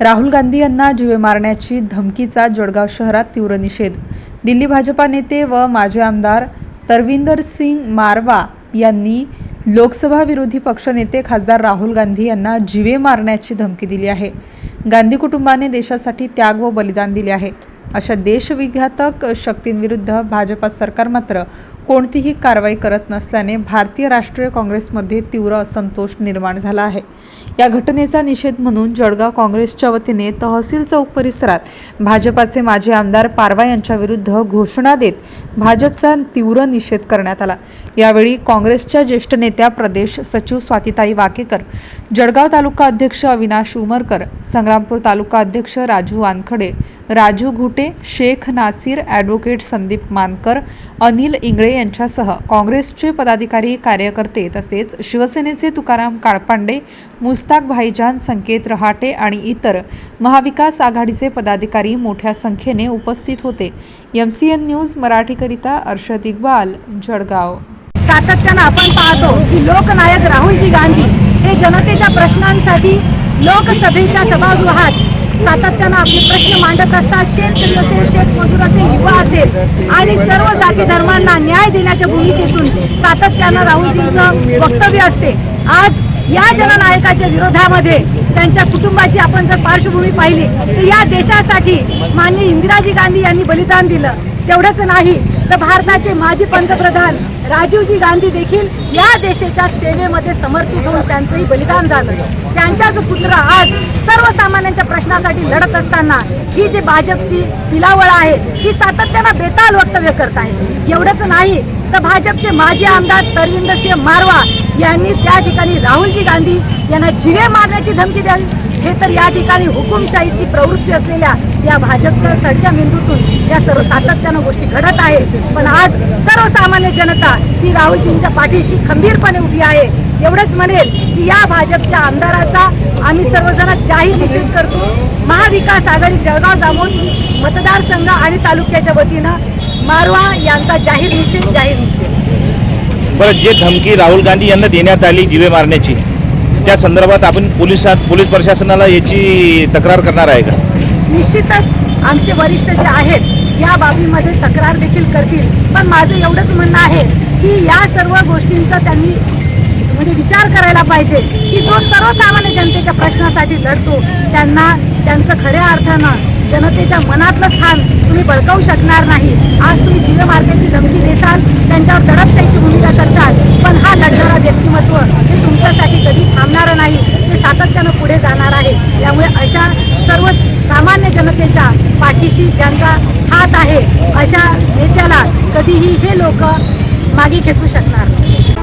राहुल गांधी यांना जीवे मारण्याची धमकीचा जळगाव शहरात तीव्र निषेध. दिल्ली भाजपा नेते व माजी आमदार तरविंदर सिंग मारवा यांनी लोकसभा विरोधी पक्षनेते खासदार राहुल गांधी यांना जीवे मारण्याची धमकी दिली आहे. गांधी कुटुंबाने देशासाठी त्याग व बलिदान दिले आहे. अशा देशविघातक शक्तींविरुद्ध भाजपा सरकार मात्र कोणतीही कारवाई करत नसल्याने भारतीय राष्ट्रीय काँग्रेसमध्ये तीव्र असंतोष निर्माण झाला आहे. या घटनेचा निषेध म्हणून जळगाव काँग्रेसच्या वतीने तहसील चौक परिसरात भाजपाचे माजी आमदार पारवा यांच्या विरुद्ध घोषणा देत भाजपचा तीव्र निषेध करण्यात आला. यावेळी काँग्रेसच्या ज्येष्ठ नेत्या प्रदेश सचिव स्वातिताई वाकेकर जळगाव तालुका अध्यक्ष अविनाश उमरकर संग्रामपूर तालुका अध्यक्ष राजू वानखडे राजू घुटे शेख नासिर ॲडव्होकेट संदीप मानकर अनिल इंगळे यांच्यासह काँग्रेसचे पदाधिकारी कार्यकर्ते तसेच शिवसेनेचे तुकाराम काळपांडे मुस्ताक भाईजान संकेत रहाटे आणि इतर महाविकास आघाडीचे पदाधिकारी मोठ्या संख्येने उपस्थित होते. एम सी एन न्यूज मराठीकरिता अर्षद इक्बाल जळगाव. सातत्यानं आपण पाहतो की लोकनायक राहुलजी गांधी हे जनतेच्या प्रश्नांसाठी लोकसभेच्या सभागृहात सातत्यानं आपले प्रश्न मांडत असतात. शेतकरी असेल शेतमजूर असेल युवा असेल आणि सर्व जाती धर्मांना न्याय देण्याच्या भूमिकेतून सातत्यानं राहुलजींचं वक्तव्य असते. आज या जननायकाच्या विरोधामध्ये त्यांच्या कुटुंबाची आपण जर पार्श्वभूमी पाहिली तर या देशासाठी माननीय इंदिराजी गांधी यांनी बलिदान दिलं. तेवढंच नाही तर भारताचे माजी पंतप्रधान राजीवजी गांधी देखील या देशाच्या सेवेमध्ये समर्पित होऊन त्यांचंही बलिदान झालं. त्यांच्याच पुत्र आज सर्वसामान्यांच्या प्रश्नासाठी लढत असताना ही जी भाजपची पिलावळ आहे ही सातत्यानं बेताल वक्तव्य करत आहे. एवढंच नाही तर भाजपचे माजी आमदार तरविंदर सिंह मारवा यांनी त्या ठिकाणी राहुलजी गांधी यांना जिवे मारण्याची धमकी द्यावी. हे तर या ठिकाणी हुकुमशाहीची प्रवृत्ती असलेल्या या भाजपच्या सडक्या मेंदूतून या सर्व सातत्यानं गोष्टी घडत आहे. पण आज सर्वसामान्य जनता ही राहुलजींच्या पाठीशी खंबीरपणे उभी आहे. एवढंच म्हणेल की या भाजपच्या आमदाराचा आम्ही सर्वजण जाहीर निषेध करतो. महाविकास आघाडी जळगाव जामोद मतदारसंघ आणि तालुक्याच्या वतीनं मारवा यांचा जाहीर निषेध जाहीर निषेध. बरं जे धमकी राहुल गांधी यांना देण्यात आली जीवे मारण्याची त्या संदर्भात आपण पोलिसात पोलीस प्रशासनाला याची तक्रार करणार आहे का? निश्चितच आमचे वरिष्ठ जे आहेत या बाबीमध्ये तक्रार देखील करतील. पण माझं एवढंच म्हणणं आहे की या सर्व गोष्टींचा त्यांनी म्हणजे विचार करायला पाहिजे की जो सर्वसामान्य जनतेच्या प्रश्नासाठी लढतो त्यांना त्यांचं खऱ्या अर्थानं जनतेच्या मनातलं स्थान तुम्ही बळकावू शकणार नाही. आज तुम्ही जीवे मार्गाची धमकी देसाल त्यांच्यावर दडपशाहीची भूमिका करसाल पण हा लढणारा व्यक्ती हे तुमच्यासाठी कधी थांबणारं नाही ते सातत्यानं पुढे जाणार आहे त्यामुळे अशा सर्व सामान्य जनतेच्या पाठीशी ज्यांचा हात आहे अशा नेत्याला कधीही हे लोक मागे खेचू शकणार नाही.